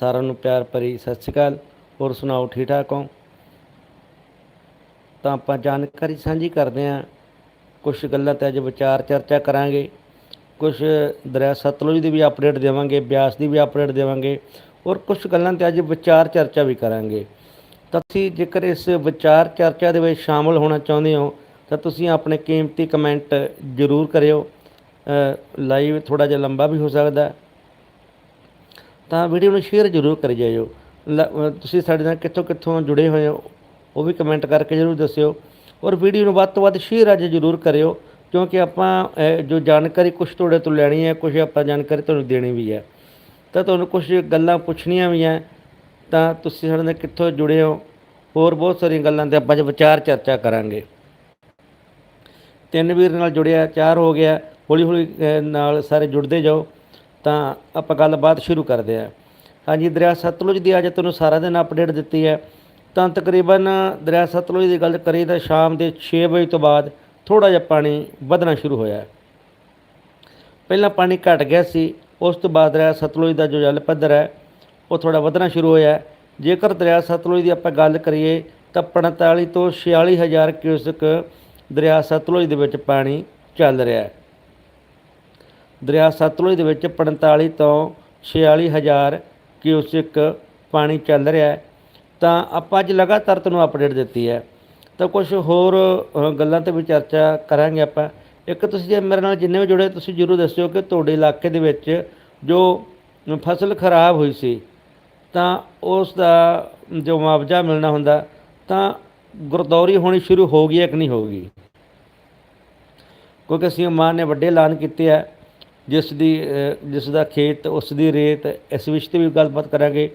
ਸਾਰਿਆਂ ਨੂੰ ਪਿਆਰ ਭਰੀ ਸਤਿ ਸ਼੍ਰੀ ਅਕਾਲ। ਹੋਰ ਸੁਣਾਓ, ਠੀਕ ਠਾਕ ਹੋ? ਤਾਂ ਆਪਾਂ ਜਾਣਕਾਰੀ ਸਾਂਝੀ ਕਰਦੇ ਹਾਂ। ਕੁਝ ਗੱਲਾਂ ਤੇ ਅੱਜ ਵਿਚਾਰ ਚਰਚਾ ਕਰਾਂਗੇ। ਕੁਝ ਦਰਿਆ ਸਤਲੁਜ ਦੀ ਵੀ ਅਪਡੇਟ ਦੇਵਾਂਗੇ, ਬਿਆਸ ਦੀ ਵੀ ਅਪਡੇਟ ਦੇਵਾਂਗੇ। ਔਰ ਕੁਝ ਗੱਲਾਂ ਤੇ ਅੱਜ ਵਿਚਾਰ ਚਰਚਾ ਵੀ ਕਰਾਂਗੇ। ਤਾਂ ਤੁਸੀਂ ਜੇਕਰ ਇਸ ਵਿਚਾਰ ਚਰਚਾ ਦੇ ਵਿੱਚ ਸ਼ਾਮਲ ਹੋਣਾ ਚਾਹੁੰਦੇ ਹੋ, ਤਾਂ ਤੁਸੀਂ ਆਪਣੇ ਕੀਮਤੀ ਕਮੈਂਟ ਜ਼ਰੂਰ ਕਰਿਓ। ਲਾਈਵ ਥੋੜਾ ਜਿਹਾ ਲੰਬਾ ਵੀ ਹੋ ਸਕਦਾ। ਤਾਂ ਵੀਡੀਓ ਨੂੰ ਸ਼ੇਅਰ ਜ਼ਰੂਰ ਕਰੀ ਜਾਇਓ। ਲ- ਤੁਸੀਂ ਸਾਡੇ ਨਾਲ ਕਿੱਥੋਂ ਕਿੱਥੋਂ ਜੁੜੇ ਹੋਏ ਹੋ, ਉਹ ਵੀ ਕਮੈਂਟ ਕਰਕੇ ਜ਼ਰੂਰ ਦੱਸਿਓ। ਔਰ ਵੀਡੀਓ ਨੂੰ ਵੱਧ ਤੋਂ ਵੱਧ ਸ਼ੇਅਰ ਅੱਜ ਜ਼ਰੂਰ ਕਰਿਓ, ਕਿਉਂਕਿ ਆਪਾਂ ਜੋ ਜਾਣਕਾਰੀ ਕੁਝ ਤੁਹਾਡੇ ਤੋਂ ਲੈਣੀ ਹੈ ਕੁਝ ਆਪਾਂ ਜਾਣਕਾਰੀ ਤੁਹਾਨੂੰ ਦੇਣੀ ਵੀ ਹੈ। ਤਾਂ ਤੁਹਾਨੂੰ ਕੁਝ ਗੱਲਾਂ ਪੁੱਛਣੀਆਂ ਵੀ ਹੈ, ਤਾਂ ਤੁਸੀਂ ਸਾਡੇ ਨਾਲ ਕਿੱਥੋਂ ਜੁੜੇ ਹੋ, ਹੋਰ ਬਹੁਤ ਸਾਰੀਆਂ ਗੱਲਾਂ ਤੇ ਆਪਾਂ ਅੱਜ ਵਿਚਾਰ ਚਰਚਾ ਕਰਾਂਗੇ। ਤਿੰਨ ਵੀਰ ਨਾਲ ਜੁੜਿਆ, ਚਾਰ ਹੋ ਗਿਆ ਹੌਲੀ ਹੌਲੀ ਨਾਲ ਸਾਰੇ ਜੁੜਦੇ ਜਾਓ। ਤਾਂ ਆਪਾਂ ਗੱਲਬਾਤ ਸ਼ੁਰੂ ਕਰਦੇ ਹਾਂ। ਹਾਂਜੀ, ਦਰਿਆ ਸਤਲੁਜ ਦੀ ਅੱਜ ਤੁਹਾਨੂੰ ਸਾਰਾ ਦਿਨ ਅਪਡੇਟ ਦਿੱਤੀ ਹੈ। ਤਾਂ ਤਕਰੀਬਨ ਦਰਿਆ ਸਤਲੁਜ ਦੀ ਗੱਲ ਕਰੀਏ ਤਾਂ ਸ਼ਾਮ ਦੇ 6 ਵਜੇ ਤੋਂ ਬਾਅਦ ਥੋੜਾ ਜਿਹਾ ਪਾਣੀ ਵਧਣਾ ਸ਼ੁਰੂ ਹੋਇਆ ਹੈ। ਪਹਿਲਾਂ ਪਾਣੀ ਘਟ ਗਿਆ ਸੀ, ਉਸ ਤੋਂ ਬਾਅਦ ਦਰਿਆ ਸਤਲੁਜ ਦਾ ਜੋ ਜਲ ਪੱਧਰ ਹੈ, ਉਹ ਥੋੜਾ ਵਧਣਾ ਸ਼ੁਰੂ ਹੋਇਆ ਜੇਕਰ ਦਰਿਆ ਸਤਲੁਜ ਦੀ ਆਪਾਂ ਗੱਲ ਕਰੀਏ ਤਾਂ 45 ਤੋਂ 46 ਹਜ਼ਾਰ ਕਿਊਸਕ ਦਰਿਆ ਸਤਲੁਜ ਦੇ ਵਿੱਚ ਪਾਣੀ ਚੱਲ ਰਿਹਾ ਹੈ। ਦਰਿਆ ਸਤਲੁਜ ਦੇ ਵਿੱਚ 45 ਤੋਂ 46 ਹਜ਼ਾਰ ਕਿਊਸਿਕ ਪਾਣੀ ਚੱਲ ਰਿਹਾ ਹੈ। ਤਾਂ ਆਪਾਂ ਅੱਜ ਲਗਾਤਾਰ ਤੁਹਾਨੂੰ ਅਪਡੇਟ ਦਿੱਤੀ ਹੈ। ਤਾਂ ਕੁਝ ਹੋਰ ਗੱਲਾਂ ਤੇ ਵੀ ਚਰਚਾ ਕਰਾਂਗੇ ਆਪਾਂ। ਇੱਕ ਤੁਸੀਂ ਜੇ ਮੇਰੇ ਨਾਲ ਜਿੰਨੇ ਵੀ ਜੁੜੇ ਤੁਸੀਂ ਜਰੂਰ ਦੱਸਿਓ ਕਿ ਤੁਹਾਡੇ ਇਲਾਕੇ ਦੇ ਵਿੱਚ ਜੋ ਫਸਲ ਖਰਾਬ ਹੋਈ ਸੀ, ਤਾਂ ਉਸ ਦਾ ਜੋ ਮੁਆਵਜ਼ਾ ਮਿਲਣਾ ਹੁੰਦਾ, ਤਾਂ ਗੁਰਦੌਰੀ ਹੋਣੀ ਸ਼ੁਰੂ ਹੋ ਗਈ ਹੈ ਕਿ ਨਹੀਂ ਹੋ ਗਈ? ਕਿਉਂਕਿ ਅਸੀਂ ਮਾਨ ਨੇ ਵੱਡੇ ਐਲਾਨ ਕੀਤੇ ਆ ਜਿਸ ਦੀ ਜਿਸ ਦਾ ਖੇਤ, ਉਸ ਦੀ ਰੇਤ, ਇਸ ਵਿਸ਼ੇ ਤੇ ਵੀ ਗੱਲਬਾਤ ਕਰਾਂਗੇ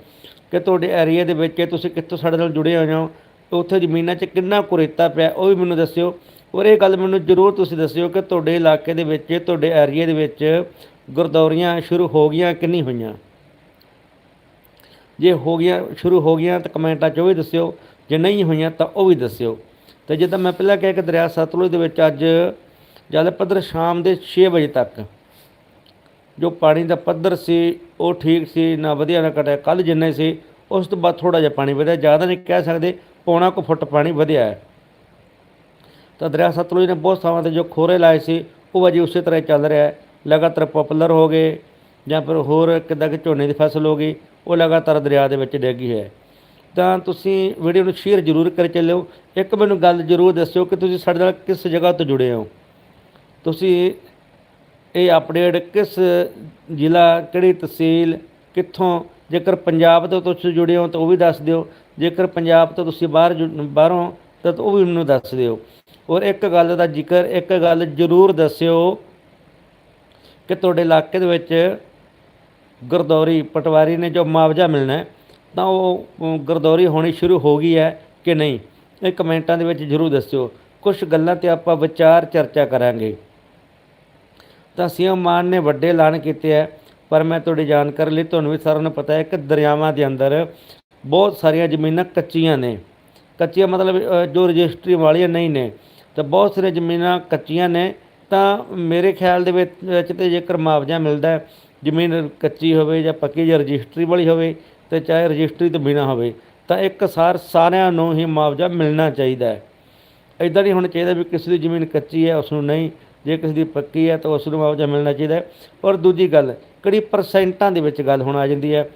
ਕਿ ਤੁਹਾਡੇ ਏਰੀਆ ਦੇ ਵਿੱਚ ਤੁਸੀਂ ਕਿੱਥੋਂ ਸਾਡੇ ਨਾਲ ਜੁੜੇ ਹੋਏ ਹੋ ਉੱਥੇ ਜ਼ਮੀਨਾਂ 'ਚ ਕਿੰਨਾ ਕੁਰੇਤਾ ਪਿਆ, ਉਹ ਵੀ ਮੈਨੂੰ ਦੱਸਿਓ। ਔਰ ਇਹ ਗੱਲ ਮੈਨੂੰ ਜ਼ਰੂਰ ਤੁਸੀਂ ਦੱਸਿਓ ਕਿ ਤੁਹਾਡੇ ਇਲਾਕੇ ਦੇ ਵਿੱਚ, ਤੁਹਾਡੇ ਏਰੀਆ ਦੇ ਵਿੱਚ ਗੁਰਦੌਰੀਆਂ ਸ਼ੁਰੂ ਹੋ ਗਈਆਂ ਕਿ ਨਹੀਂ ਹੋਈਆਂ? ਜੇ ਹੋ ਗਈਆਂ, ਸ਼ੁਰੂ ਹੋ ਗਈਆਂ ਤਾਂ ਕਮੈਂਟਾਂ 'ਚ ਉਹ ਵੀ ਦੱਸਿਓ, ਜੇ ਨਹੀਂ ਹੋਈਆਂ ਤਾਂ ਉਹ ਵੀ ਦੱਸਿਓ। ਤੇ ਜਿੱਦਾਂ ਮੈਂ ਪਹਿਲਾਂ ਕਿਹਾ ਕਿ ਦਰਿਆ ਸਤਲੁਜ ਦੇ ਵਿੱਚ ਅੱਜ ਜਲ ਪੱਧਰ ਸ਼ਾਮ ਦੇ 6 ਵਜੇ ਤੱਕ ਜੋ ਪਾਣੀ ਦਾ ਪੱਧਰ ਸੀ, ਉਹ ਠੀਕ ਸੀ, ਨਾ ਵਧੀਆ, ਨਾ ਘਟਿਆ ਕੱਲ ਜਿੰਨੇ ਸੀ, ਉਸ ਤੋਂ ਬਾਅਦ ਥੋੜਾ ਜਿਹਾ ਪਾਣੀ ਵਧਿਆ। ਜ਼ਿਆਦਾ ਨਹੀਂ ਕਹਿ ਸਕਦੇ, ਪੌਣਾ ਕੁ ਫੁੱਟ ਪਾਣੀ ਵਧਿਆ ਹੈ। ਤਾਂ ਦਰਿਆ ਸਤਲੁਜ ਨੇ ਬਹੁਤ ਥਾਵਾਂ ਤੇ ਜੋ ਖੋਰੇ ਲਾਏ ਸੀ, ਉਹ ਅਜੇ ਉਸੇ ਤਰ੍ਹਾਂ ਹੀ ਚੱਲ ਰਿਹਾ ਹੈ। ਲਗਾਤਾਰ ਪਪੂਲਰ ਹੋ ਗਏ, ਜਾਂ ਫਿਰ ਹੋਰ ਕਿੱਦਾਂ ਕਿ ਝੋਨੇ ਦੀ ਫਸਲ ਹੋ ਗਈ, ਉਹ ਲਗਾਤਾਰ ਦਰਿਆ ਦੇ ਵਿੱਚ ਡਿੱਗੀ ਹੈ। ਤਾਂ ਤੁਸੀਂ ਵੀਡੀਓ ਨੂੰ ਸ਼ੇਅਰ ਜ਼ਰੂਰ ਕਰ ਚੱਲਿਓ। ਇੱਕ ਮੈਨੂੰ ਗੱਲ ਜ਼ਰੂਰ ਦੱਸਿਓ ਕਿ ਤੁਸੀਂ ਸਾਡੇ ਨਾਲ ਕਿਸ ਜਗ੍ਹਾ ਤੋਂ ਜੁੜੇ ਹੋ? ਤੁਸੀਂ ਇਹ ਅਪਡੇਟ ਕਿਸ ਜ਼ਿਲ੍ਹਾ ਕਿਹੜੀ ਤਹਿਸੀਲ ਕਿੱਥੋਂ ਜੇਕਰ ਪੰਜਾਬ ਤੋਂ ਤੁਸੀਂ ਜੁੜੇ ਹੋ ਤਾਂ ਉਹ ਵੀ ਦੱਸ ਦਿਓ ਜੇਕਰ ਪੰਜਾਬ ਤੋਂ ਤੁਸੀਂ ਬਾਹਰ ਜੁ- ਬਾਹਰੋਂ ਤਾਂ ਉਹ ਵੀ ਮੈਨੂੰ ਦੱਸ ਦਿਓ। ਔਰ ਇੱਕ ਗੱਲ ਦਾ ਜ਼ਿਕਰ ਇੱਕ ਗੱਲ ਜ਼ਰੂਰ ਦੱਸਿਓ ਕਿ ਤੁਹਾਡੇ ਇਲਾਕੇ ਦੇ ਵਿੱਚ ਗੁਰਦੌਰੀ ਪਟਵਾਰੀ ਨੇ ਜੋ ਮੁਆਵਜ਼ਾ ਮਿਲਣਾ ਤਾਂ ਉਹ ਅਮ, ਹੋਣੀ ਸ਼ੁਰੂ ਹੋ ਗਈ ਹੈ ਕਿ ਨਹੀਂ? ਇਹ ਕਮੈਂਟਾਂ ਦੇ ਵਿੱਚ ਜ਼ਰੂਰ ਦੱਸਿਓ। ਕੁਝ ਗੱਲਾਂ ਤੇ ਆਪਾਂ ਵਿਚਾਰ ਚਰਚਾ ਕਰਾਂਗੇ। ਤਾਂ ਸੀਐਮ ਮਾਨ ਨੇ ਵੱਡੇ ਐਲਾਨ ਕੀਤੇ ਹੈ, ਪਰ ਮੈਂ ਤੁਹਾਡੀ ਜਾਣਕਾਰੀ ਲਈ ਤੁਹਾਨੂੰ ਵੀ ਸਾਰਿਆਂ ਨੂੰ ਪਤਾ ਹੈ ਕਿ ਦਰਿਆਵਾਂ ਦੇ ਅੰਦਰ ਬਹੁਤ ਸਾਰੀਆਂ ਜ਼ਮੀਨਾਂ ਕੱਚੀਆਂ ਨੇ। ਕੱਚੀਆਂ ਮਤਲਬ ਜੋ ਰਜਿਸਟਰੀ ਵਾਲੀਆਂ ਨਹੀਂ ਨੇ, ਤਾਂ ਬਹੁਤ ਸਾਰੀਆਂ ਜ਼ਮੀਨਾਂ ਕੱਚੀਆਂ ਨੇ। ਤਾਂ ਮੇਰੇ ਖਿਆਲ ਦੇ ਵਿੱਚ ਵਿੱਚ ਤੇ ਜੇਕਰ ਮੁਆਵਜ਼ਾ ਮਿਲਦਾ ਜ਼ਮੀਨ ਕੱਚੀ ਹੋਵੇ ਜਾਂ ਪੱਕੀ ਜਾਂ ਰਜਿਸਟਰੀ ਵਾਲੀ ਹੋਵੇ, ਤੇ ਚਾਹੇ ਰਜਿਸਟਰੀ ਤੋਂ ਬਿਨਾ ਹੋਵੇ, ਤਾਂ ਇੱਕ ਸਾਰ ਸਾਰਿਆਂ ਨੂੰ ਹੀ ਮੁਆਵਜ਼ਾ ਮਿਲਣਾ ਚਾਹੀਦਾ ਹੈ। ਇਦਾਂ ਨਹੀਂ ਹੋਣਾ ਚਾਹੀਦਾ ਵੀ ਕਿਸੇ ਦੀ ਜ਼ਮੀਨ ਕੱਚੀ ਹੈ, ਉਸ ਨੂੰ ਨਹੀਂ ਜੇ ਕਿਸੇ ਦੀ ਪੱਕੀ ਹੈ ਤਾਂ ਉਸ ਨੂੰ ਮੁਆਵਜ਼ਾ ਮਿਲਣਾ ਚਾਹੀਦਾ ਹੈ। ਔਰ ਦੂਜੀ ਗੱਲ, ਕਿਹੜੀ ਪਰਸੈਂਟਾਂ ਦੇ ਵਿੱਚ ਗੱਲ ਹੁਣ ਆ ਜਾਂਦੀ ਹੈ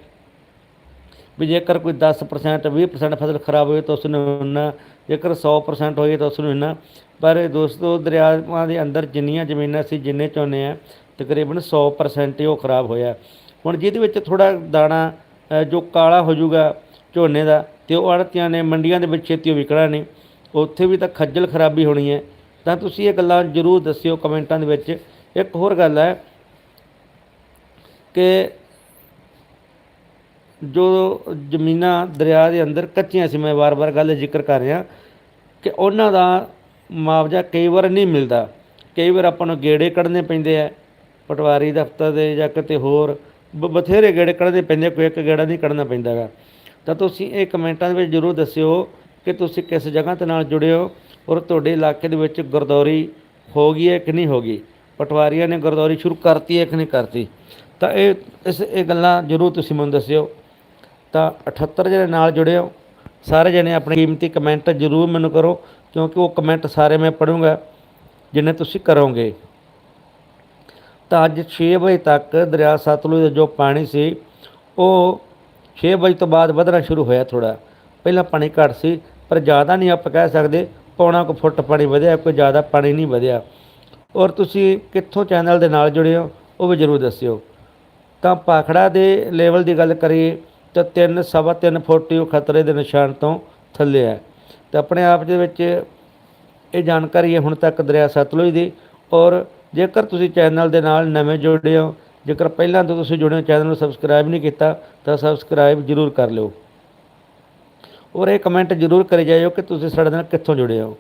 ਵੀ ਜੇਕਰ ਕੋਈ 10% 20% ਫਸਲ ਖਰਾਬ ਹੋਏ ਤਾਂ ਉਸ ਨੂੰ ਇੰਨਾ, ਜੇਕਰ 100% ਹੋਈ ਤਾਂ ਉਸ ਨੂੰ ਇੰਨਾ। ਪਰ ਦੋਸਤੋ, ਦਰਿਆਵਾਂ ਦੇ ਅੰਦਰ ਜਿੰਨੀਆਂ ਜ਼ਮੀਨਾਂ ਸੀ ਜਿੰਨੇ ਝੋਨੇ ਆ, ਤਕਰੀਬਨ 100% ਹੀ ਉਹ ਖਰਾਬ ਹੋਇਆ। ਹੁਣ ਜਿਹਦੇ ਵਿੱਚ ਥੋੜਾ ਦਾਣਾ ਜੋ ਕਾਲਾ ਹੋ ਜਾਊਗਾ ਝੋਨੇ ਦਾ, ਤੇ ਉਹ ਆੜਤੀਆਂ ਨੇ, ਮੰਡੀਆਂ ਦੇ ਵਿੱਚ ਛੇਤੀ ਉਹ ਵਿਕਣਾ ਨਹੀਂ। ਉੱਥੇ ਵੀ ਤਾਂ ਖੱਜਲ ਖਰਾਬੀ ਹੋਣੀ ਹੈ। ਤਾਂ ਤੁਸੀਂ ਇਹ ਗੱਲਾਂ ਜ਼ਰੂਰ ਦੱਸਿਓ ਕਮੈਂਟਾਂ ਦੇ ਵਿੱਚ। ਇੱਕ ਹੋਰ ਗੱਲ ਹੈ ਕਿ ਜੋ ਜ਼ਮੀਨਾਂ ਦਰਿਆ ਦੇ ਅੰਦਰ ਕੱਚੀਆਂ ਸੀ, ਮੈਂ ਵਾਰ-ਵਾਰ ਗੱਲ ਜ਼ਿਕਰ ਕਰ ਰਿਹਾ, ਕਿ ਉਹਨਾਂ ਦਾ ਮੁਆਵਜ਼ਾ ਕਈ ਵਾਰ ਨਹੀਂ ਮਿਲਦਾ। ਕਈ ਵਾਰ ਆਪਾਂ ਨੂੰ ਗੇੜੇ ਕੱਢਣੇ ਪੈਂਦੇ ਆ, ਪਟਵਾਰੀ ਦਫ਼ਤਰ ਦੇ ਜਾਂ ਕਿਤੇ ਹੋਰ, ਬ- ਬਥੇਰੇ ਗੇੜੇ ਕੱਢਣੇ ਪੈਂਦੇ ਕੋਈ ਇੱਕ ਗੇੜਾ ਨਹੀਂ ਕੱਢਣਾ ਪੈਂਦਾ ਗਾ। ਤਾਂ ਤੁਸੀਂ ਇਹ ਕਮੈਂਟਾਂ ਦੇ ਵਿੱਚ ਜ਼ਰੂਰ ਦੱਸਿਓ ਕਿ ਤੁਸੀਂ ਕਿਸ ਜਗ੍ਹਾ ਤੇ ਨਾਲ ਜੁੜੇ ਹੋ ਔਰ ਤੁਹਾਡੇ ਇਲਾਕੇ ਦੇ ਵਿੱਚ ਗੁਰਦੌਰੀ ਹੋ ਗਈ ਹੈ ਕਿ ਨਹੀਂ ਹੋ ਗਈ? ਪਟਵਾਰੀਆਂ ਨੇ ਗੁਰਦੌਰੀ ਸ਼ੁਰੂ ਕਰਤੀ ਹੈ ਕਿ ਨਹੀਂ ਕਰਤੀ? ਤਾਂ ਇਹ, ਇਸ, ਇਹ ਗੱਲਾਂ ਜ਼ਰੂਰ ਤੁਸੀਂ ਮੈਨੂੰ ਦੱਸਿਓ। ਤਾਂ 78 ਜਣੇ ਨਾਲ ਜੁੜੇ ਹੋ। ਸਾਰੇ ਜਣੇ ਆਪਣੇ ਕੀਮਤੀ ਕਮੈਂਟ ਜ਼ਰੂਰ ਮੈਨੂੰ ਕਰੋ, ਕਿਉਂਕਿ ਉਹ ਕਮੈਂਟ ਸਾਰੇ ਮੈਂ ਪੜੂੰਗਾ ਜਿੰਨੇ ਤੁਸੀਂ ਕਰੋਗੇ। ਤਾਂ ਅੱਜ 6 ਵਜੇ ਤੱਕ ਦਰਿਆ ਸਤਲੁਜ ਦਾ ਜੋ ਪਾਣੀ ਸੀ, ਉਹ 6 ਵਜੇ ਤੋਂ ਬਾਅਦ ਵਧਣਾ ਸ਼ੁਰੂ ਹੋਇਆ ਥੋੜਾ ਪਹਿਲਾਂ ਪਾਣੀ ਘੱਟ ਸੀ, ਪਰ ਜ਼ਿਆਦਾ ਨਹੀਂ ਆਪਾਂ ਕਹਿ ਸਕਦੇ। ਪੌਣਾ ਕੁ ਫੁੱਟ ਪਾਣੀ ਵਧਿਆ, ਕੋਈ ਜ਼ਿਆਦਾ ਪਾਣੀ ਨਹੀਂ ਵਧਿਆ। ਔਰ ਤੁਸੀਂ ਕਿੱਥੋਂ ਚੈਨਲ ਦੇ ਨਾਲ ਜੁੜੇ ਹੋ, ਉਹ ਵੀ ਜ਼ਰੂਰ ਦੱਸਿਓ। ਤਾਂ ਪਾਖੜਾ ਦੇ ਲੈਵਲ ਦੀ ਗੱਲ ਕਰੀਏ, ਤਾਂ 3 ਸਵਾ 3 ਫੁੱਟ ਹੀ ਉਹ ਖਤਰੇ ਦੇ ਨਿਸ਼ਾਨ ਤੋਂ ਥੱਲੇ ਹੈ। ਤੇ ਆਪਣੇ ਆਪ ਦੇ ਵਿੱਚ ਇਹ ਜਾਣਕਾਰੀ ਹੈ ਹੁਣ ਤੱਕ ਦਰਿਆ ਸਤਲੁਜ ਦੀ। ਔਰ ਜੇਕਰ ਤੁਸੀਂ ਚੈਨਲ ਦੇ ਨਾਲ ਨਵੇਂ ਜੁੜੇ ਹੋ, ਜੇਕਰ ਪਹਿਲਾਂ ਤੋਂ ਤੁਸੀਂ ਜੁੜੇ ਹੋ ਚੈਨਲ ਨੂੰ ਸਬਸਕ੍ਰਾਈਬ ਨਹੀਂ ਕੀਤਾ, ਤਾਂ ਸਬਸਕ੍ਰਾਈਬ ਜ਼ਰੂਰ ਕਰ ਲਿਓ। ਔਰ ਇਹ ਕਮੈਂਟ ਜ਼ਰੂਰ ਕਰੀ ਜਾਇਓ ਕਿ ਤੁਸੀਂ ਸਾਡੇ ਨਾਲ ਕਿੱਥੋਂ ਜੁੜੇ ਹੋ।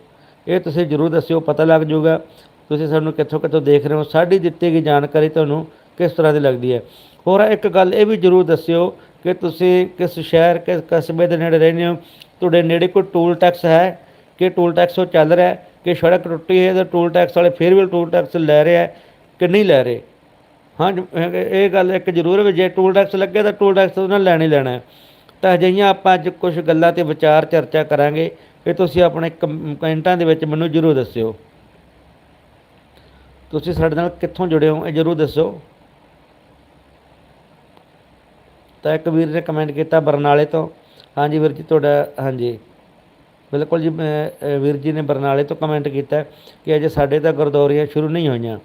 ਇਹ ਤੁਸੀਂ ਜ਼ਰੂਰ ਦੱਸਿਓ, ਪਤਾ ਲੱਗ ਜਾਊਗਾ ਤੁਸੀਂ ਸਾਨੂੰ ਕਿੱਥੋਂ ਕਿੱਥੋਂ ਦੇਖ ਰਹੇ ਹੋ। ਸਾਡੀ ਦਿੱਤੀ ਗਈ ਜਾਣਕਾਰੀ ਤੁਹਾਨੂੰ ਕਿਸ ਤਰ੍ਹਾਂ ਦੀ ਲੱਗਦੀ ਹੈ। ਹੋਰ ਇੱਕ ਗੱਲ ਇਹ ਵੀ ਜ਼ਰੂਰ ਦੱਸਿਓ ਕਿ ਤੁਸੀਂ ਕਿਸ ਸ਼ਹਿਰ, ਕਿਸ ਕਸਬੇ ਦੇ ਨੇੜੇ ਰਹਿੰਦੇ ਹੋ। ਤੁਹਾਡੇ ਨੇੜੇ ਕੋਈ ਟੂਲ ਟੈਕਸ ਹੈ? ਕਿ ਟੂਲ ਟੈਕਸ ਉਹ ਚੱਲ ਰਿਹਾ ਹੈ? ਕਿ ਸੜਕ ਟੁੱਟੀ ਹੈ ਤਾਂ ਟੂਲ ਟੈਕਸ ਵਾਲੇ ਫਿਰ ਵੀ ਟੂਲ ਟੈਕਸ ਲੈ ਰਿਹਾ ਹੈ ਕਿ ਨਹੀਂ ਲੈ ਰਹੇ? ਹਾਂ ਜ- ਇਹ ਗੱਲ ਇੱਕ ਜ਼ਰੂਰ ਵੀ ਜੇ ਟੂਲ ਟੈਕਸ ਲੱਗੇ ਤਾਂ ਟੂਲ ਟੈਕਸ ਉਹਨਾਂ ਨੇ ਲੈਣਾ ਹੀ ਲੈਣਾ ਹੈ। ਤਾਂ ਅਜਿਹੀਆਂ ਆਪਾਂ ਅੱਜ ਕੁਝ ਗੱਲਾਂ ਤੇ ਵਿਚਾਰ ਚਰਚਾ ਕਰਾਂਗੇ ਇਹ ਤੁਸੀਂ ਆਪਣੇ ਕਮ- ਕਮੈਂਟਾਂ ਦੇ ਵਿੱਚ ਮੈਨੂੰ ਜ਼ਰੂਰ ਦੱਸਿਓ। ਤੁਸੀਂ ਸਾਡੇ ਨਾਲ ਕਿੱਥੋਂ ਜੁੜੇ ਹੋ, ਇਹ ਜ਼ਰੂਰ ਦੱਸੋ ਤਾਂ ਇੱਕ ਵੀਰ ਨੇ ਕਮੈਂਟ ਕੀਤਾ ਬਰਨਾਲੇ ਤੋਂ। ਹਾਂਜੀ ਵੀਰ ਜੀ, ਤੁਹਾਡਾ, ਹਾਂਜੀ। ਬਿਲਕੁਲ ਜੀ ਵੀਰ ਜੀ ਨੇ ਬਰਨਾਲੇ ਤੋਂ ਕਮੈਂਟ ਕੀਤਾ ਕਿ ਅਜੇ ਸਾਡੇ ਤਾਂ ਗੁਰਦੌਰੀਆਂ ਸ਼ੁਰੂ ਨਹੀਂ ਹੋਈਆਂ।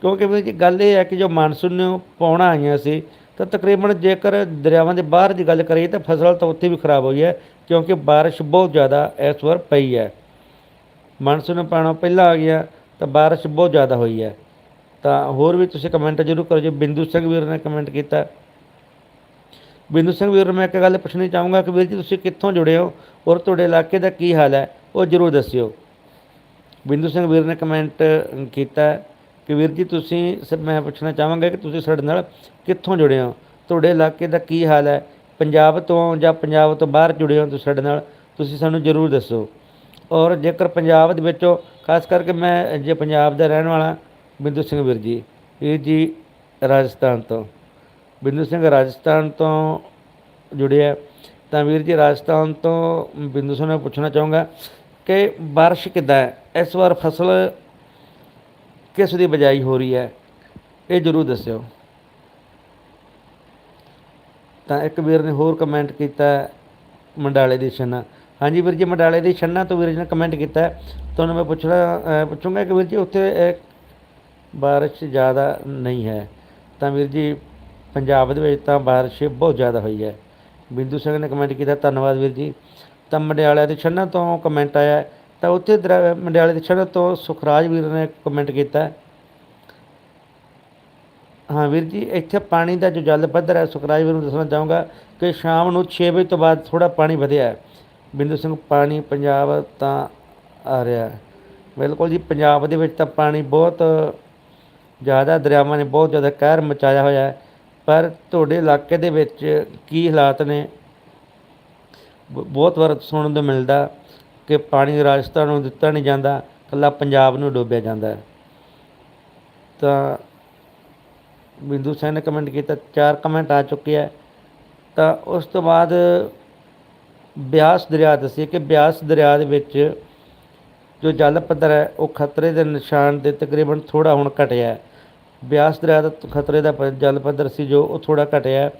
ਕਿਉਂਕਿ ਵੀਰ ਜੀ, ਗੱਲ ਇਹ ਹੈ ਕਿ ਜੋ ਮਾਨਸੂਨ ਨੂੰ ਪਾਉਣਾ ਆਈਆਂ ਸੀ ਤਾਂ ਤਕਰੀਬਨ ਜੇਕਰ ਦਰਿਆਵਾਂ ਦੇ ਬਾਹਰ ਦੀ ਗੱਲ ਕਰੀਏ ਤਾਂ ਫਸਲ ਤਾਂ ਉੱਥੇ ਵੀ ਖਰਾਬ ਹੋਈ ਹੈ, ਕਿਉਂਕਿ ਬਾਰਿਸ਼ ਬਹੁਤ ਜ਼ਿਆਦਾ ਇਸ ਵਾਰ ਪਈ ਹੈ। ਮਨਸੂਨ ਪਾਣਾ ਪਹਿਲਾਂ ਆ ਗਿਆ, ਤਾਂ ਬਾਰਿਸ਼ ਬਹੁਤ ਜ਼ਿਆਦਾ ਹੋਈ ਹੈ। ਤਾਂ ਹੋਰ ਵੀ ਤੁਸੀਂ ਕਮੈਂਟ ਜ਼ਰੂਰ ਕਰੋ ਜੇ, ਬਿੰਦੂ ਸਿੰਘ ਵੀਰ ਨੇ ਕਮੈਂਟ ਕੀਤਾ। ਬਿੰਦੂ ਸਿੰਘ ਵੀਰ ਨੂੰ ਮੈਂ ਇੱਕ ਗੱਲ ਪੁੱਛਣੀ ਚਾਹੂੰਗਾ ਕਿ ਵੀਰ ਜੀ, ਤੁਸੀਂ ਕਿੱਥੋਂ ਜੁੜੇ ਹੋ ਔਰ ਤੁਹਾਡੇ ਇਲਾਕੇ ਦਾ ਕੀ ਹਾਲ ਹੈ, ਉਹ ਜ਼ਰੂਰ ਦੱਸਿਓ। ਬਿੰਦੂ ਸਿੰਘ ਵੀਰ ਨੇ ਕਮੈਂਟ ਕੀਤਾ। ਕਿ ਵੀਰ ਜੀ ਤੁਸੀਂ ਸ- ਮੈਂ ਪੁੱਛਣਾ ਚਾਹਾਂਗਾ ਕਿ ਤੁਸੀਂ ਸਾਡੇ ਨਾਲ ਕਿੱਥੋਂ ਜੁੜੇ ਹੋ? ਤੁਹਾਡੇ ਇਲਾਕੇ ਦਾ ਕੀ ਹਾਲ ਹੈ? ਪੰਜਾਬ ਤੋਂ ਜਾਂ ਪੰਜਾਬ ਤੋਂ ਬਾਹਰ ਜੁੜੇ ਹੋ ਤੁਸੀਂ ਸਾਡੇ ਨਾਲ? ਤੁਸੀਂ ਸਾਨੂੰ ਜ਼ਰੂਰ ਦੱਸੋ। ਔਰ ਜੇਕਰ ਪੰਜਾਬ ਦੇ ਵਿੱਚੋਂ, ਖਾਸ ਕਰਕੇ ਮੈਂ ਜੇ ਪੰਜਾਬ ਦਾ ਰਹਿਣ ਵਾਲਾ, ਬਿੰਦੂ ਸਿੰਘ ਵੀਰ ਜੀ ਵੀਰ ਜੀ ਰਾਜਸਥਾਨ ਤੋਂ। ਬਿੰਦੂ ਸਿੰਘ ਰਾਜਸਥਾਨ ਤੋਂ ਜੁੜਿਆ ਤਾਂ ਵੀਰ ਜੀ ਰਾਜਸਥਾਨ ਤੋਂ ਬਿੰਦੂ ਸਿੰਘ ਨੂੰ ਪੁੱਛਣਾ ਚਾਹੂੰਗਾ ਕਿ ਬਾਰਿਸ਼ ਕਿੱਦਾਂ ਹੈ? ਇਸ ਵਾਰ ਫਸਲ ਕਿਸ ਦੀ ਬਜਾਈ ਹੋ ਰਹੀ ਹੈ, ਇਹ ਜ਼ਰੂਰ ਦੱਸਿਓ। ਤਾਂ ਇੱਕ ਵੀਰ ਨੇ ਹੋਰ ਕਮੈਂਟ ਕੀਤਾ ਮੰਡਾਲੇ ਦੀ ਛੰਨਾ। ਹਾਂਜੀ ਵੀਰ ਜੀ, ਮੰਡਾਲੇ ਦੀ ਛੰਨਾ ਤੋਂ ਵੀਰ ਜੀ ਨੇ ਕਮੈਂਟ ਕੀਤਾ ਤੁਹਾਨੂੰ ਮੈਂ ਪੁੱਛਣਾ ਪੁੱਛੂੰਗਾ ਕਿ ਵੀਰ ਜੀ, ਉੱਥੇ ਬਾਰਿਸ਼ ਜ਼ਿਆਦਾ ਨਹੀਂ ਹੈ। ਤਾਂ ਵੀਰ ਜੀ, ਪੰਜਾਬ ਦੇ ਵਿੱਚ ਤਾਂ ਬਾਰਿਸ਼ ਬਹੁਤ ਜ਼ਿਆਦਾ ਹੋਈ ਹੈ। ਬਿੰਦੂ ਸਿੰਘ ਨੇ ਕਮੈਂਟ ਕੀਤਾ, ਧੰਨਵਾਦ ਵੀਰ ਜੀ। ਤਾਂ ਮੰਡਿਆਲੇ ਦੇ ਛੰਨਾ ਤੋਂ ਕਮੈਂਟ ਆਇਆ ਤਾਂ ਉੱਥੇ ਦਰ- ਮੰਡਿਆਲੇ ਦੇ ਛੰਨਾ ਤੋਂ ਸੁਖਰਾਜ ਵੀਰ ਨੇ ਕਮੈਂਟ ਕੀਤਾ। ਹਾਂ ਵੀਰ ਜੀ, ਇੱਥੇ ਪਾਣੀ ਦਾ ਜੋ ਜਲ ਪੱਧਰ ਹੈ, ਸੁਖਰਾਜ ਵੀਰ ਨੂੰ ਦੱਸਣਾ ਚਾਹੂੰਗਾ ਕਿ ਸ਼ਾਮ ਨੂੰ 6 ਵਜੇ ਤੋਂ ਬਾਅਦ ਥੋੜਾ ਪਾਣੀ ਵਧਿਆ ਬਿੰਦੂ ਸਿੰਘ, ਪਾਣੀ ਪੰਜਾਬ ਤਾਂ ਆ ਰਿਹਾ ਬਿਲਕੁਲ ਜੀ, ਪੰਜਾਬ ਦੇ ਵਿੱਚ ਤਾਂ ਪਾਣੀ ਬਹੁਤ ਜ਼ਿਆਦਾ, ਦਰਿਆਵਾਂ ਨੇ ਬਹੁਤ ਜ਼ਿਆਦਾ ਕਹਿਰ ਮਚਾਇਆ ਹੋਇਆ ਹੈ। ਪਰ ਤੁਹਾਡੇ ਇਲਾਕੇ ਦੇ ਵਿੱਚ ਕੀ ਹਾਲਾਤ ਨੇ? ਬਹੁਤ ਵਾਰ ਸੁਣਨ ਨੂੰ ਮਿਲਦਾ। ਕਿ ਪਾਣੀ ਰਾਜਸਥਾਨ ਨੂੰ ਦਿੱਤਾ ਨਹੀਂ ਜਾਂਦਾ, ਇਕੱਲਾ ਪੰਜਾਬ ਨੂੰ ਡੋਬਿਆ ਜਾਂਦਾ ਹੈ। ਤਾਂ ਬਿੰਦੂ ਸਿੰਘ ਨੇ ਕਮੈਂਟ ਕੀਤਾ, ਚਾਰ ਕਮੈਂਟ ਆ ਚੁੱਕੇ ਹੈ ਤਾਂ ਉਸ ਤੋਂ ਬਾਅਦ ਬਿਆਸ ਦਰਿਆ ਦੱਸੇ ਕਿ ਬਿਆਸ ਦਰਿਆ ਦੇ ਵਿੱਚ ਜੋ ਜਲ ਪੱਧਰ ਹੈ, ਉਹ ਖਤਰੇ ਦੇ ਨਿਸ਼ਾਨ ਦੇ ਤਕਰੀਬਨ ਥੋੜਾ ਹੁਣ ਘਟਿਆ ਬਿਆਸ ਦਰਿਆ ਦਾ ਖਤਰੇ ਦਾ ਪ- ਜਲ ਪੱਧਰ ਸੀ ਜੋ ਉਹ ਥੋੜਾ ਘਟਿਆ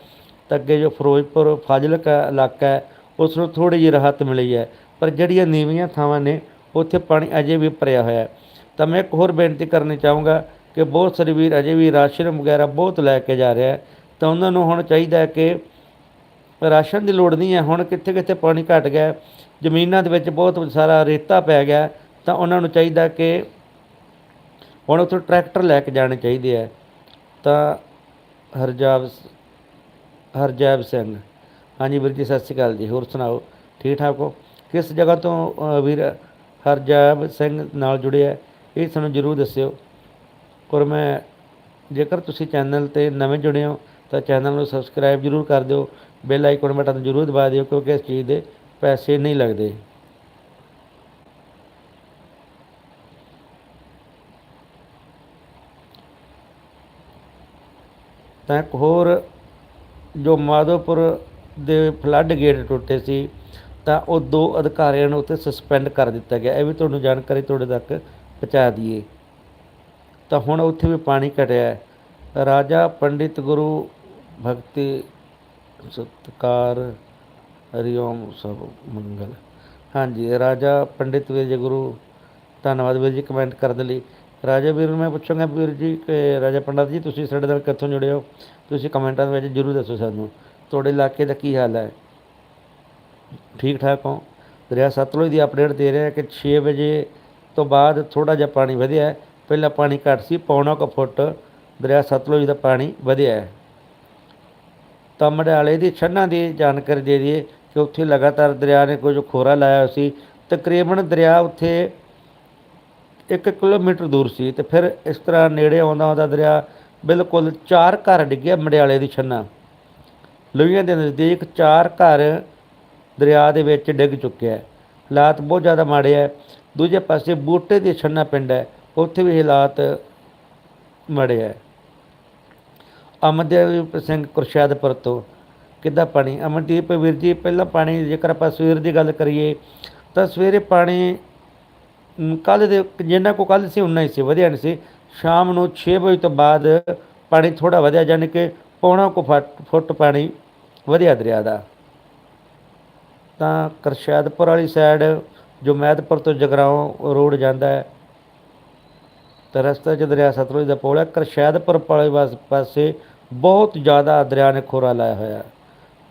ਤਾਂ ਅੱਗੇ ਜੋ ਫਿਰੋਜ਼ਪੁਰ ਫਾਜ਼ਿਲਕਾ ਇਲਾਕਾ ਹੈ, ਉਸ ਨੂੰ ਥੋੜੀ ਜਿਹੀ ਰਾਹਤ ਮਿਲੀ ਹੈ। ਪਰ ਜਿਹੜੀਆਂ ਨੀਵੀਆਂ ਥਾਵਾਂ ਨੇ, ਉੱਥੇ ਪਾਣੀ ਅਜੇ ਵੀ ਭਰਿਆ ਹੋਇਆ ਹੈ। ਤਾਂ ਮੈਂ ਇੱਕ ਹੋਰ ਬੇਨਤੀ ਕਰਨੀ ਚਾਹੂੰਗਾ ਕਿ ਬਹੁਤ ਸਾਰੇ ਵੀਰ ਅਜੇ ਵੀ ਰਾਸ਼ਨ ਵਗੈਰਾ ਬਹੁਤ ਲੈ ਕੇ ਜਾ ਰਿਹਾ ਤਾਂ ਉਹਨਾਂ ਨੂੰ ਹੁਣ ਚਾਹੀਦਾ ਹੈ ਕਿ ਰਾਸ਼ਨ ਦੀ ਲੋੜ ਨਹੀਂ ਹੈ। ਹੁਣ ਕਿੱਥੇ ਕਿੱਥੇ ਪਾਣੀ ਘਟ ਗਿਆ ਜ਼ਮੀਨਾਂ ਦੇ ਵਿੱਚ ਬਹੁਤ ਸਾਰਾ ਰੇਤਾ ਪੈ ਗਿਆ ਤਾਂ ਉਹਨਾਂ ਨੂੰ ਚਾਹੀਦਾ ਕਿ ਹੁਣ ਉੱਥੇ ਟਰੈਕਟਰ ਲੈ ਕੇ ਜਾਣੇ ਚਾਹੀਦੇ ਆ ਤਾਂ ਹਰਜਾਬ ਸ- ਹਰਜੈਬ ਸਿੰਘ। ਹਾਂਜੀ ਵੀਰ ਜੀ, ਸਤਿ ਸ਼੍ਰੀ ਅਕਾਲ ਜੀ। ਹੋਰ ਸੁਣਾਓ? ਠੀਕ ਠਾਕ ਹੋ? ਕਿਸ ਜਗ੍ਹਾ ਤੋਂ ਵੀਰ ਹਰਜੈਬ ਸਿੰਘ ਨਾਲ ਜੁੜਿਆ ਇਹ ਸਾਨੂੰ ਜ਼ਰੂਰ ਦੱਸਿਓ। ਔਰ ਮੈਂ ਜੇਕਰ ਤੁਸੀਂ ਚੈਨਲ ਤੇ ਨਵੇਂ ਜੁੜੇ ਹੋ, ਤਾਂ ਚੈਨਲ ਨੂੰ ਸਬਸਕ੍ਰਾਈਬ ਜ਼ਰੂਰ ਕਰ ਦਿਓ, ਬੈਲ ਆਈਕਨ ਬਟਨ ਜ਼ਰੂਰ ਦਬਾ ਦਿਓ, ਕਿਉਂਕਿ ਇਸ ਚੀਜ਼ ਦੇ ਪੈਸੇ ਨਹੀਂ ਲੱਗਦੇ। ਤਾਂ ਇੱਕ ਹੋਰ, ਜੋ ਮਾਧੋਪੁਰ ਦੇ ਫਲੱਡ ਗੇਟ ਟੁੱਟੇ ਸੀ ਤਾਂ ਉਹ ਦੋ ਅਧਿਕਾਰੀਆਂ ਨੂੰ ਉੱਥੇ ਸਸਪੈਂਡ ਕਰ ਦਿੱਤਾ ਗਿਆ। ਇਹ ਵੀ ਤੁਹਾਨੂੰ ਜਾਣਕਾਰੀ ਤੁਹਾਡੇ ਤੱਕ ਪਹੁੰਚਾ ਦਈਏ। ਤਾਂ ਹੁਣ ਉੱਥੇ ਵੀ ਪਾਣੀ ਘਟਿਆ ਰਾਜਾ ਪੰਡਿਤ ਗੁਰੂ ਭਗਤੀ ਸਤਕਾਰ ਹਰੀਓਮ ਸਭ ਮੰਗਲ। ਹਾਂਜੀ, ਰਾਜਾ ਪੰਡਿਤ ਵੀਰ ਜੀ ਗੁਰੂ, ਧੰਨਵਾਦ ਵੀਰ ਜੀ ਕਮੈਂਟ ਕਰਨ ਲਈ। ਰਾਜਾ ਵੀਰ ਨੂੰ ਮੈਂ ਪੁੱਛਾਂਗਾ ਵੀਰ ਜੀ ਕਿ ਰਾਜਾ ਪੰਡਤ ਜੀ, ਤੁਸੀਂ ਸਾਡੇ ਨਾਲ ਕਿੱਥੋਂ ਜੁੜੇ ਹੋ? ਤੁਸੀਂ ਕਮੈਂਟਾਂ ਦੇ ਵਿੱਚ ਜਰੂਰ ਦੱਸੋ ਸਾਨੂੰ। ਤੁਹਾਡੇ ਇਲਾਕੇ ਦਾ ਕੀ ਹਾਲ ਹੈ? ਠੀਕ ਠਾਕ ਹੋ। ਦਰਿਆ ਸਤਲੁਜ ਦੀ ਅਪਡੇਟ ਦੇ ਰਿਹਾ ਕਿ 6 ਵਜੇ ਤੋਂ ਬਾਅਦ ਥੋੜਾ ਜਿਹਾ ਪਾਣੀ ਵਧਿਆ ਪਹਿਲਾਂ ਪਾਣੀ ਘੱਟ ਸੀ, ਪੌਣਾ ਕੁ ਫੁੱਟ ਦਰਿਆ ਸਤਲੁਜ ਦਾ ਪਾਣੀ ਵਧਿਆ ਤਾਂ ਮੜਿਆਲੇ ਦੀ ਛੰਨਾਂ ਦੀ ਜਾਣਕਾਰੀ ਦੇ ਦਈਏ ਕਿ ਉੱਥੇ ਲਗਾਤਾਰ ਦਰਿਆ ਨੇ ਕੁਝ ਖੋਰਾ ਲਾਇਆ ਸੀ। ਤਕਰੀਬਨ ਦਰਿਆ ਉੱਥੇ 1 ਕਿਲੋਮੀਟਰ ਦੂਰ ਸੀ ਤੇ ਫਿਰ ਇਸ ਤਰ੍ਹਾਂ ਨੇੜੇ ਆਉਂਦਾ ਆਉਂਦਾ ਦਰਿਆ ਬਿਲਕੁਲ ਚਾਰ ਘਰ ਡਿੱਗਿਆ ਮੜਿਆਲੇ ਦੀ ਛੰਨਾ। ਲੋਹੀਆਂ ਦੇ ਨਜ਼ਦੀਕ ਚਾਰ ਘਰ ਦਰਿਆ ਦੇ ਵਿੱਚ ਡਿੱਗ ਚੁੱਕਿਆ ਹੈ। ਹਾਲਾਤ ਬਹੁਤ ਜ਼ਿਆਦਾ ਮਾੜੇ ਹੈ। ਦੂਜੇ ਪਾਸੇ ਬੂਟੇ ਦੀ ਛੰਨਾ ਪਿੰਡ ਹੈ। ਉੱਥੇ ਵੀ ਹਾਲਾਤ ਮਾੜੇ ਹੈ। ਅਮਨਦੀਪ ਸਿੰਘ ਕੁਰਸ਼ਾਦਪੁਰ ਤੋਂ ਕਿੱਦਾਂ ਪਾਣੀ? ਅਮਨਦੀਪ, ਵੀਰ ਜੀ, ਪਹਿਲਾਂ ਪਾਣੀ ਜੇਕਰ ਆਪਾਂ ਸਵੇਰ ਦੀ ਗੱਲ ਕਰੀਏ, ਤਾਂ ਸਵੇਰੇ ਪਾਣੀ ਕੱਲ ਦੇ ਜਿੰਨਾ ਕੋ ਕੱਲ ਸੀ ਉਨਾ ਹੀ ਸੀ, ਵਧਿਆ ਨਹੀਂ ਸੀ। ਸ਼ਾਮ ਨੂੰ 6 ਵਜੇ ਤੋਂ ਬਾਅਦ ਪਾਣੀ ਥੋੜਾ ਵਧਿਆ, ਜਾਣੀ ਕਿ ਪੌਣਾ ਕੋ ਫੁੱਟ ਪਾਣੀ ਵਧਿਆ ਦਰਿਆ ਦਾ। ਤਾਂ ਕਰਸ਼ਾਦਪੁਰ ਵਾਲੀ ਸਾਈਡ ਜਮੈਦਪੁਰ ਤੋਂ ਜਗਰਾਓਂ ਰੋਡ ਜਾਂਦਾ ਹੈ, ਤਾਂ ਰਸਤੇ 'ਚ ਦਰਿਆ ਸਤਲੁਜ ਦਾ ਪੋਲ ਹੈ। ਕਰਸ਼ੈਦਪੁਰ ਵਾਲੇ ਪਾਸ- ਪਾਸੇ ਬਹੁਤ ਜ਼ਿਆਦਾ ਦਰਿਆ ਨੇ ਖੋਰਾ ਲਾਇਆ ਹੋਇਆ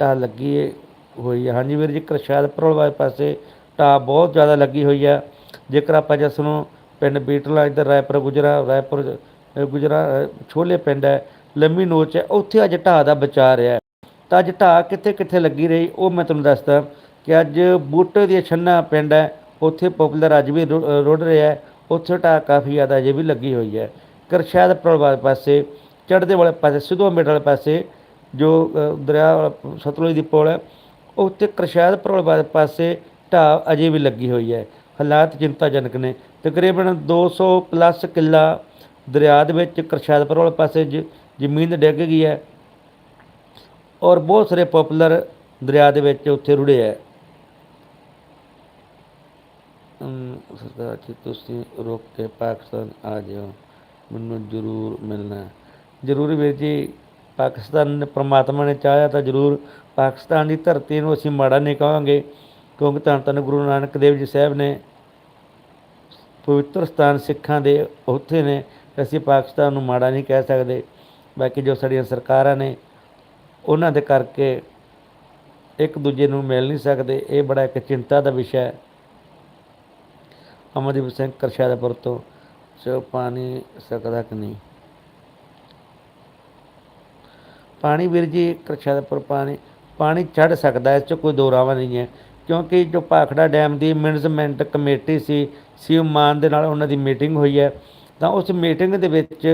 ਢਾਹ ਲੱਗੀ ਹੋਈ ਹੈ। ਹਾਂਜੀ ਵੀਰ ਜੀ, ਕਰਸ਼ੈਦਪੁਰ ਵਾਲੇ ਪਾਸੇ ਢਾਹ ਬਹੁਤ ਜ਼ਿਆਦਾ ਲੱਗੀ ਹੋਈ ਹੈ। ਜੇਕਰ ਆਪਾਂ ਜਿਸ ਨੂੰ ਪਿੰਡ ਬੀਟਲਾ ਇੱਧਰ ਰਾਏਪੁਰ ਗੁਜਰਾ ਰਾਏਪੁਰ ਗੁਜਰਾ ਛੋਲੇ ਪਿੰਡ ਹੈ, ਲੰਮੀ ਨੋਚ ਹੈ, ਉੱਥੇ ਅੱਜ ਢਾਹ ਦਾ ਬਚਾ ਰਿਹਾ ਹੈ। ਤਾਂ ਅੱਜ ਢਾਹ ਕਿੱਥੇ ਕਿੱਥੇ ਲੱਗੀ ਰਹੀ, ਉਹ ਮੈਂ ਤੁਹਾਨੂੰ ਦੱਸਦਾ। ਕਿ ਅੱਜ ਬੂਟੇ ਦੀ ਛੰਨਾ ਪਿੰਡ ਹੈ, ਉੱਥੇ ਪਪੂਲਰ ਅੱਜ ਵੀ ਰੁ- ਰੁੜ ਰਿਹਾ ਉੱਥੇ ਢਾਹ ਕਾਫੀ ਜ਼ਿਆਦਾ ਅਜੇ ਵੀ ਲੱਗੀ ਹੋਈ ਹੈ। ਕਰਸ਼ਾਦਪੁਰ ਵਾਲੇ ਪਾਸੇ, ਚੜ੍ਹਦੇ ਵਾਲੇ ਪਾਸੇ, ਸਿੱਧੂ ਅੰਬੇਡ ਵਾਲੇ ਪਾਸੇ ਜੋ ਦਰਿਆ ਵਾਲਾ ਸਤਲੁਜ ਦੀ ਪੁਲ ਹੈ, ਉੱਥੇ ਕਰਸ਼ਾਦਪੁਰ ਵਾਲੇ ਪਾਸੇ ਢਾਹ ਅਜੇ ਵੀ ਲੱਗੀ ਹੋਈ ਹੈ। ਹਾਲਾਤ ਚਿੰਤਾਜਨਕ ਨੇ। ਤਕਰੀਬਨ 200 ਪਲੱਸ ਕਿੱਲਾ ਦਰਿਆ ਦੇ ਵਿੱਚ ਕਰਸ਼ਾਦਪੁਰ ਵਾਲੇ ਪਾਸੇ ਜ- ਜ਼ਮੀਨ ਡਿੱਗ ਗਈ ਹੈ ਔਰ ਬਹੁਤ ਸਾਰੇ ਪਪੂਲਰ ਦਰਿਆ ਦੇ ਵਿੱਚ ਉੱਥੇ ਰੁੜੇ ਹੈ। ਸਰਦਾਰ ਜੀ ਤੁਸੀਂ ਰੁਕ ਕੇ ਪਾਕਿਸਤਾਨ ਆ ਜਾਓ ਮੈਨੂੰ ਜ਼ਰੂਰ ਮਿਲਣਾ ਹੈ। ਜ਼ਰੂਰ ਵੀਰ ਜੀ, ਪਾਕਿਸਤਾਨ ਨੇ ਪ੍ਰਮਾਤਮਾ ਨੇ ਚਾਹਿਆ ਤਾਂ ਜ਼ਰੂਰ ਪਾਕਿਸਤਾਨ ਦੀ ਧਰਤੀ ਨੂੰ ਅਸੀਂ ਮਾੜਾ ਨਹੀਂ ਕਹਾਂਗੇ, ਕਿਉਂਕਿ ਧੰਨ ਧੰਨ ਗੁਰੂ ਨਾਨਕ ਦੇਵ ਜੀ ਸਾਹਿਬ ਨੇ ਪਵਿੱਤਰ ਸਥਾਨ ਸਿੱਖਾਂ ਦੇ ਉੱਥੇ ਨੇ, ਅਸੀਂ ਪਾਕਿਸਤਾਨ ਨੂੰ ਮਾੜਾ ਨਹੀਂ ਕਹਿ ਸਕਦੇ। ਬਾਕੀ ਜੋ ਸਾਡੀਆਂ ਸਰਕਾਰਾਂ ਨੇ, ਉਹਨਾਂ ਦੇ ਕਰਕੇ ਇੱਕ ਦੂਜੇ ਨੂੰ ਮਿਲ ਨਹੀਂ ਸਕਦੇ, ਇਹ ਬੜਾ ਇੱਕ ਚਿੰਤਾ ਦਾ ਵਿਸ਼ਾ ਹੈ। ਅਮਰਦੀਪ ਸਿੰਘ ਕਰਸ਼ਾਦਪੁਰ ਤੋਂ, ਸੋ ਪਾਣੀ ਸਕਦਾ ਕਿ ਨਹੀਂ? ਪਾਣੀ ਵੀਰ ਜੀ ਕਰਸ਼ਾਦਪੁਰ ਪਾਣੀ ਪਾਣੀ ਛੱਡ ਸਕਦਾ, ਇਸ 'ਚ ਕੋਈ ਦੋ ਨਹੀਂ ਹੈ, ਕਿਉਂਕਿ ਜੋ ਭਾਖੜਾ ਡੈਮ ਦੀ ਮੈਨੇਜਮੈਂਟ ਕਮੇਟੀ ਸੀ ਸੀਐਮ ਮਾਨ ਦੇ ਨਾਲ ਉਹਨਾਂ ਦੀ ਮੀਟਿੰਗ ਹੋਈ ਹੈ, ਤਾਂ ਉਸ ਮੀਟਿੰਗ ਦੇ ਵਿੱਚ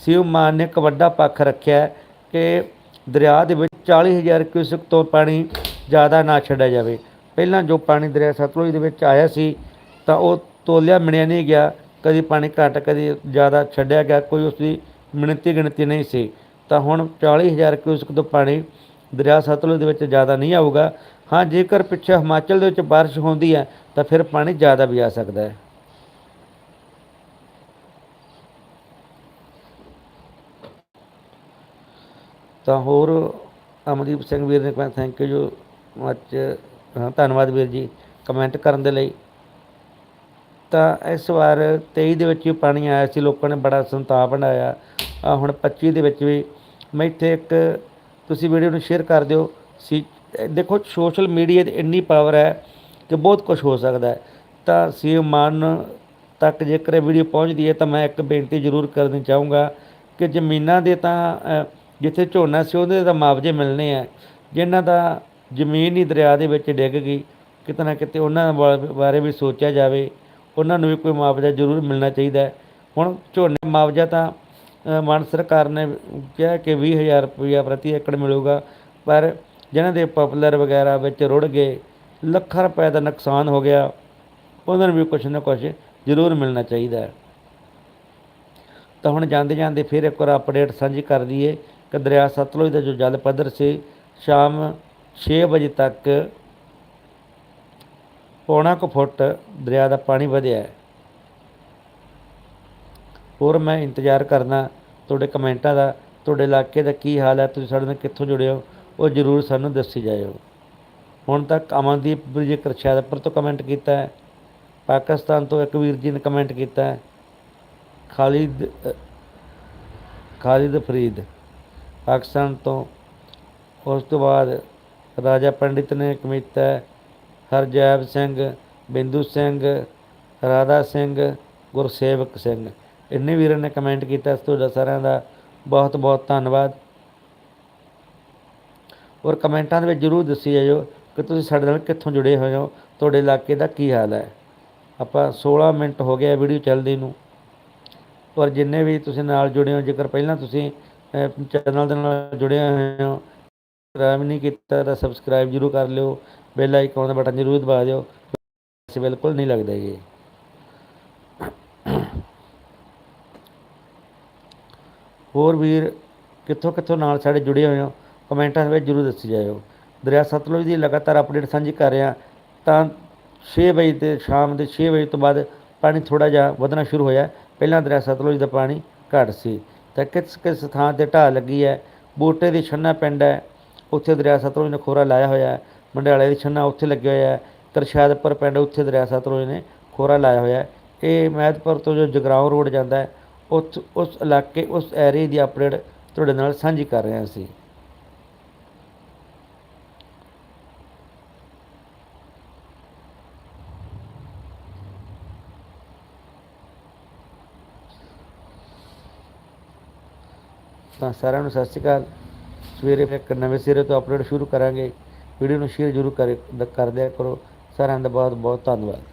ਸੀਐਮ ਮਾਨ ਨੇ ਇੱਕ ਵੱਡਾ ਪੱਖ ਰੱਖਿਆ ਕਿ ਦਰਿਆ ਦੇ ਵਿੱਚ 40000 ਕਿਊਸਕ ਤੋਂ ਪਾਣੀ ਜ਼ਿਆਦਾ ਨਾ ਛੱਡਿਆ ਜਾਵੇ। ਪਹਿਲਾਂ ਜੋ ਪਾਣੀ ਦਰਿਆ ਸਤਲੁਜ ਦੇ ਵਿੱਚ ਆਇਆ ਸੀ, ਤਾਂ ਉਹ ਤੋਲਿਆ ਮਿਣਿਆ ਨਹੀਂ ਗਿਆ, ਕਦੀ ਪਾਣੀ ਘੱਟ, ਕਦੀ ਜ਼ਿਆਦਾ ਛੱਡਿਆ ਗਿਆ, ਕੋਈ ਉਸ ਦੀ ਮਿਣਤੀ ਗਿਣਤੀ ਨਹੀਂ ਸੀ। ਤਾਂ ਹੁਣ 40000 ਕਿਊਸਕ ਤੋਂ ਪਾਣੀ ਦਰਿਆ ਸਤਲੁਜ ਦੇ ਵਿੱਚ ਜ਼ਿਆਦਾ ਨਹੀਂ ਆਊਗਾ। ਹਾਂ, ਜੇਕਰ ਪਿੱਛੇ ਹਿਮਾਚਲ ਦੇ ਵਿੱਚ ਬਾਰਿਸ਼ ਹੁੰਦੀ ਹੈ, ਤਾਂ ਫਿਰ ਪਾਣੀ ਜ਼ਿਆਦਾ ਵੀ ਆ ਸਕਦਾ ਹੈ। ਤਾਂ ਹੋਰ ਅਮਨਦੀਪ ਸਿੰਘ ਵੀਰ ਨੇ ਕਹਿੰਦਾ ਥੈਂਕ ਯੂ ਮੱਚ ਹਾਂ, ਧੰਨਵਾਦ ਵੀਰ ਜੀ ਕਮੈਂਟ ਕਰਨ ਦੇ ਲਈ। ਤਾਂ ਇਸ ਵਾਰ 23 ਦੇ ਵਿੱਚ ਵੀ ਪਾਣੀ ਆਇਆ ਸੀ, ਲੋਕਾਂ ਨੇ ਬੜਾ ਸੰਤਾਪ ਬਣਾਇਆ ਆ ਹੁਣ 25 ਦੇ ਵਿੱਚ ਵੀ, ਮੈਂ ਇੱਥੇ ਇੱਕ ਤੁਸੀਂ ਵੀਡੀਓ ਨੂੰ ਸ਼ੇਅਰ ਕਰ ਦਿਓ। ਸੀ, ਦੇਖੋ ਸੋਸ਼ਲ ਮੀਡੀਆ ਦੀ ਇੰਨੀ ਪਾਵਰ ਹੈ ਕਿ ਬਹੁਤ ਕੁਝ ਹੋ ਸਕਦਾ ਹੈ। ਤਾਂ ਸੀਐਮ ਮਾਨ ਤੱਕ ਜੇਕਰ ਇਹ ਵੀਡੀਓ ਪਹੁੰਚਦੀ ਹੈ, ਤਾਂ ਮੈਂ ਇੱਕ ਬੇਨਤੀ ਜ਼ਰੂਰ ਕਰਨੀ ਚਾਹੂੰਗਾ ਕਿ ਜ਼ਮੀਨਾਂ ਦੇ ਤਾਂ ਜਿੱਥੇ ਝੋਨਾ ਸੀ, ਉਹਦੇ ਤਾਂ ਮੁਆਵਜ਼ੇ ਮਿਲਣੇ ਆ। ਜਿਨ੍ਹਾਂ ਦਾ ਜ਼ਮੀਨ ਹੀ ਦਰਿਆ ਦੇ ਵਿੱਚ ਡਿੱਗ ਗਈ, ਕਿਤੇ ਨਾ ਕਿਤੇ ਉਹਨਾਂ ਬਾਰੇ ਵੀ ਸੋਚਿਆ ਜਾਵੇ। ਉਹਨਾਂ ਨੂੰ ਵੀ ਕੋਈ ਮੁਆਵਜ਼ਾ ਜ਼ਰੂਰ ਮਿਲਣਾ ਚਾਹੀਦਾ ਹੈ। ਹੁਣ ਝੋਨੇ ਮੁਆਵਜ਼ਾ ਤਾਂ ਅ, ਮਾਨ ਸਰਕਾਰ ਨੇ ਕਿਹਾ ਕਿ 20000 ਰੁਪਇਆ ਪ੍ਰਤੀ ਏਕੜ ਮਿਲੂਗਾ ਪਰ ਜਿਨ੍ਹਾਂ ਦੇ ਪਪੂਲਰ ਵਗੈਰਾ ਵਿੱਚ ਰੁੜ ਗਏ ਲੱਖਾਂ ਰੁਪਏ ਦਾ ਨੁਕਸਾਨ ਹੋ ਗਿਆ ਉਹਨਾਂ ਨੂੰ ਵੀ ਕੁਛ ਨਾ ਕੁਛ ਜ਼ਰੂਰ ਮਿਲਣਾ ਚਾਹੀਦਾ ਹੈ। ਤਾਂ ਹੁਣ ਜਾਂਦੇ ਜਾਂਦੇ ਫਿਰ ਇੱਕ ਵਾਰ ਅਪਡੇਟ ਸਾਂਝੀ ਕਰ ਦਈਏ ਕਿ ਦਰਿਆ ਸਤਲੁਜ ਦਾ ਜੋ ਜਲ ਪੱਧਰ ਸੀ ਸ਼ਾਮ 6 ਵਜੇ ਤੱਕ ਪੌਣਾ ਕੁ ਫੁੱਟ ਦਰਿਆ ਦਾ ਪਾਣੀ ਵਧਿਆ ਹੈ। ਹੋਰ ਮੈਂ ਇੰਤਜ਼ਾਰ ਕਰਨਾ ਤੁਹਾਡੇ ਕਮੈਂਟਾਂ ਦਾ, ਤੁਹਾਡੇ ਇਲਾਕੇ ਦਾ ਕੀ ਹਾਲ ਹੈ, ਤੁਸੀਂ ਸਾਡੇ ਨਾਲ ਕਿੱਥੋਂ ਜੁੜੇ ਹੋ, ਉਹ ਜ਼ਰੂਰ ਸਾਨੂੰ ਦੱਸੀ ਜਾਇਓ। ਹੁਣ ਤੱਕ ਅਮਨਦੀਪ ਬ੍ਰਿਜੇਕਰ ਸ਼ਾਹਪੁਰ ਤੋਂ ਕਮੈਂਟ ਕੀਤਾ ਹੈ, ਪਾਕਿਸਤਾਨ ਤੋਂ ਇੱਕ ਵੀਰ ਜੀ ਨੇ ਕਮੈਂਟ ਕੀਤਾ ਹੈ, ਖਾਲਿਦ ਖਾਲਿਦ ਫਰੀਦ, ਪਾਕਿਸਤਾਨ ਤੋਂ, ਉਸ ਤੋਂ ਬਾਅਦ ਰਾਜਾ ਪੰਡਿਤ ਨੇ ਕਮਿਤਾ ਹੈ ਹਰਜੈਬ ਸਿੰਘ, ਬਿੰਦੂ ਸਿੰਘ, ਰਾਧਾ ਸਿੰਘ, ਗੁਰਸੇਵਕ ਸਿੰਘ। ਇੰਨੇ ਵੀਰਾਂ ਨੇ ਕਮੈਂਟ ਕੀਤਾ, ਇਸ ਤੁਹਾਡਾ ਸਾਰਿਆਂ ਦਾ ਬਹੁਤ ਬਹੁਤ ਧੰਨਵਾਦ। ਔਰ ਕਮੈਂਟਾਂ ਦੇ ਵਿੱਚ ਜਰੂਰ ਦੱਸੀ ਜਾਇਓ ਕਿ ਤੁਸੀਂ ਸਾਡੇ ਨਾਲ ਕਿੱਥੋਂ ਜੁੜੇ ਹੋਏ ਹੋ, ਤੁਹਾਡੇ ਇਲਾਕੇ ਦਾ ਕੀ ਹਾਲ ਹੈ। ਆਪਾਂ 16 ਮਿੰਟ ਹੋ ਗਿਆ ਵੀਡੀਓ ਚੱਲਦੀ ਨੂੰ। ਔਰ ਜਿੰਨੇ ਵੀ ਤੁਸੀਂ ਨਾਲ ਜੁੜੇ ਹੋ, ਜੇਕਰ ਪਹਿਲਾਂ ਤੁਸੀਂ ਚੈਨਲ ਦੇ ਨਾਲ ਜੁੜੇ ਹੋਏ ਹੋ ਸਬਸਕ੍ਰਾਈਬ ਨਹੀਂ ਕੀਤਾ ਤਾਂ ਸਬਸਕ੍ਰਾਈਬ ਜਰੂਰ ਕਰ ਲਿਓ। ਬੈਲ ਆਈਕਨ ਦਾ ਬਟਨ ਜਰੂਰ ਦਬਾ ਦਿਓ। ਬਿਲਕੁਲ ਨਹੀਂ ਲੱਗਦਾ ਇਹ ਹੋਰ ਵੀਰ, ਕਿੱਥੋਂ ਕਿੱਥੋਂ ਨਾਲ ਸਾਡੇ ਜੁੜੇ ਹੋਏ ਹੋ? ਕਮੈਂਟਾਂ ਦੇ ਵਿੱਚ ਜਰੂਰ ਦੱਸੀ ਜਾਇਓ। ਦਰਿਆ ਸਤਲੁਜ ਦੀ ਲਗਾਤਾਰ ਅਪਡੇਟ ਸਾਂਝੀ ਕਰ ਰਿਹਾ। ਤਾਂ 6 ਵਜੇ ਤੇ ਸ਼ਾਮ ਦੇ 6 ਵਜੇ ਤੋਂ ਬਾਅਦ ਪਾਣੀ ਥੋੜਾ ਜਿਹਾ ਵਧਣਾ ਸ਼ੁਰੂ ਹੋਇਆ। ਪਹਿਲਾਂ ਦਰਿਆ ਸਤਲੁਜ ਦਾ ਪਾਣੀ ਘੱਟ ਸੀ। ਤਾਂ ਕਿਸ ਕਿਸ ਥਾਂ ਤੇ ਢਾਹ ਲੱਗੀ ਹੈ? ਬੂਟੇ ਦੀ ਛੰਨਾ ਪਿੰਡ ਹੈ। ਉੱਥੇ ਦਰਿਆ ਸਤਲੁਜ ਨੇ ਖੋਰਾ ਲਾਇਆ ਹੋਇਆ ਹੈ। ਮੰਡਿਆਲੇ ਦੀ ਛੰਨਾ ਉੱਥੇ ਲੱਗਿਆ ਹੋਇਆ ਤਰਸ਼ਾਦਪੁਰ ਪਿੰਡ ਉੱਥੇ ਦਰਿਆ ਸਤਲੁਜ ਨੇ ਖੋਰਾ ਲਾਇਆ ਹੋਇਆ। ਇਹ ਮਹਿਤਪੁਰ ਤੋਂ ਜੋ ਜਗਰਾਉਂ ਰੋਡ ਜਾਂਦਾ ਹੈ ਉਸ ਉਸ ਇਲਾਕੇ, ਉਸ ਏਰੀਏ ਦੀ ਅਪਡੇਟ ਤੁਹਾਡੇ ਨਾਲ ਸਾਂਝੀ ਕਰ ਰਹੇ ਹਾਂ ਅਸੀਂ। ਤਾਂ ਸਾਰਿਆਂ ਨੂੰ ਸਤਿ ਸ਼੍ਰੀ ਅਕਾਲ। ਸਵੇਰੇ ਇੱਕ ਨਵੇਂ ਸਿਰੇ ਤੋਂ ਅਪਡੇਟ ਸ਼ੁਰੂ ਕਰਾਂਗੇ। ਵੀਡੀਓ ਨੂੰ ਸ਼ੇਅਰ ਜ਼ਰੂਰ ਕਰੇ ਕਰ ਦਿਆ ਕਰੋ। ਸਾਰਿਆਂ ਦਾ ਬਹੁਤ ਬਹੁਤ ਧੰਨਵਾਦ।